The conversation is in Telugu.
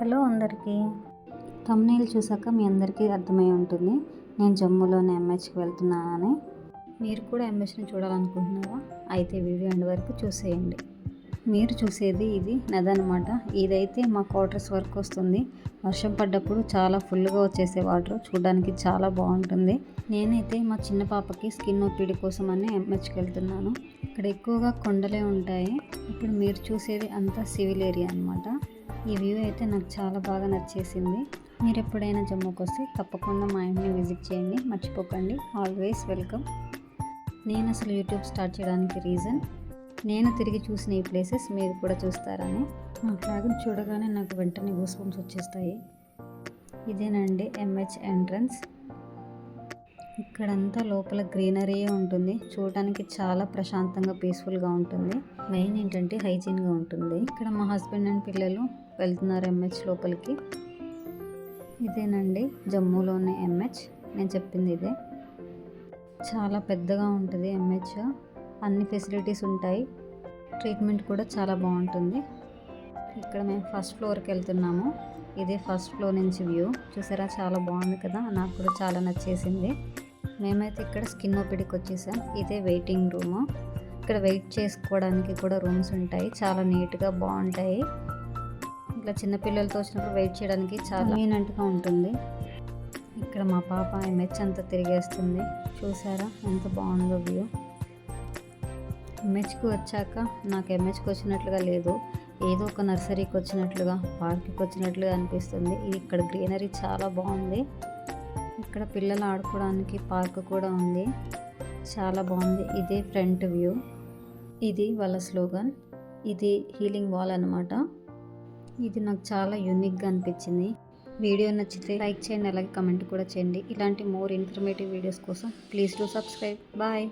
హలో అందరికీ. తమ్నేల్ చూసాక మీ అందరికీ అర్థమై ఉంటుంది. నేను జమ్మూలోని ఎంహెచ్కి వెళ్తున్నానని. మీరు కూడా ఎంహెచ్ని చూడాలనుకుంటున్నారా? అయితే వీడియో ఎండ్ వరకు చూసేయండి. మీరు చూసేది ఇది నది అనమాట ఇదైతే మా క్వార్టర్స్ వరకు వస్తుంది. వర్షం పడ్డప్పుడు చాలా ఫుల్గా వచ్చేసే వాటర్. చూడడానికి చాలా బాగుంటుంది. నేనైతే మా చిన్న పాపకి స్కిన్ ఒత్తిడి కోసం అని ఎంహెచ్కి వెళ్తున్నాను ఇక్కడ ఎక్కువగా కొండలే ఉంటాయి. ఇప్పుడు మీరు చూసేది అంతా సివిల్ ఏరియా అనమాట ఈ వ్యూ అయితే నాకు చాలా బాగా నచ్చేసింది. మీరు ఎప్పుడైనా జమ్మూకి వస్తే తప్పకుండా మా ఇంటిని విజిట్ చేయండి. మర్చిపోకండి. Always welcome. నేను అసలు యూట్యూబ్ స్టార్ట్ చేయడానికి రీజన్ నేను తిరిగి చూసిన ఈ ప్లేసెస్ మీరు కూడా చూస్తారని. మా ఫ్లాగ్ని చూడగానే నాకు వెంటనే గూస్ బంప్స్ వచ్చేస్తాయి. ఇదేనండి ఎంహెచ్ ఎంట్రన్స్ ఇక్కడంతా లోపల గ్రీనరీ ఉంటుంది. చూడడానికి చాలా ప్రశాంతంగా పీస్ఫుల్గా ఉంటుంది. మెయిన్ ఏంటంటే హైజీన్గా ఉంటుంది. ఇక్కడ మా హస్బెండ్ అండ్ పిల్లలు వెళ్తున్నారు ఎంహెచ్ లోపలికి. ఇదేనండి జమ్మూలోని ఎంహెచ్ నేను చెప్పింది ఇదే. చాలా పెద్దగా ఉంటుంది ఎంహెచ్ అన్ని ఫెసిలిటీస్ ఉంటాయి. ట్రీట్మెంట్ కూడా చాలా బాగుంటుంది. ఇక్కడ మేము ఫస్ట్ ఫ్లోర్కి వెళ్తున్నాము. ఇదే ఫస్ట్ ఫ్లోర్ నుంచి వ్యూ. చూసారా? చాలా బాగుంది కదా? నాకు కూడా చాలా నచ్చేసింది. మేమైతే ఇక్కడ స్కిన్ ఓపిడికి వచ్చేసాం. ఇదే వెయిటింగ్ రూము. ఇక్కడ వెయిట్ చేసుకోవడానికి కూడా రూమ్స్ ఉంటాయి. చాలా నీట్గా బాగుంటాయి. ఇట్లా చిన్నపిల్లలతో వచ్చినప్పుడు వెయిట్ చేయడానికి చాలా మీనంట్గా ఉంటుంది. ఇక్కడ మా పాప ఎంహెచ్ అంతా తిరిగేస్తుంది. చూసారా? ఎంత బాగుందో వ్యూ. ఎంహెచ్కి వచ్చాక నాకు ఎంహెచ్కి వచ్చినట్లుగా లేదు. ఏదో ఒక నర్సరీకి వచ్చినట్లుగా పార్క్కి వచ్చినట్లుగా అనిపిస్తుంది. ఇక్కడ గ్రీనరీ చాలా బాగుంది. ఇక్కడ పిల్లలు ఆడుకోవడానికి పార్క్ కూడా ఉంది. చాలా బాగుంది. ఇదే ఫ్రంట్ వ్యూ. ఇది వాళ్ళ స్లోగన్. ఇది హీలింగ్ వాల్ అనమాట ఇది నాకు చాలా యూనిక్గా అనిపించింది. వీడియో నచ్చితే లైక్ చేయండి అలాగే కమెంట్ కూడా చేయండి. ఇలాంటి మోర్ ఇన్ఫర్మేటివ్ వీడియోస్ కోసం ప్లీజ్ డూ సబ్స్క్రైబ్. బాయ్.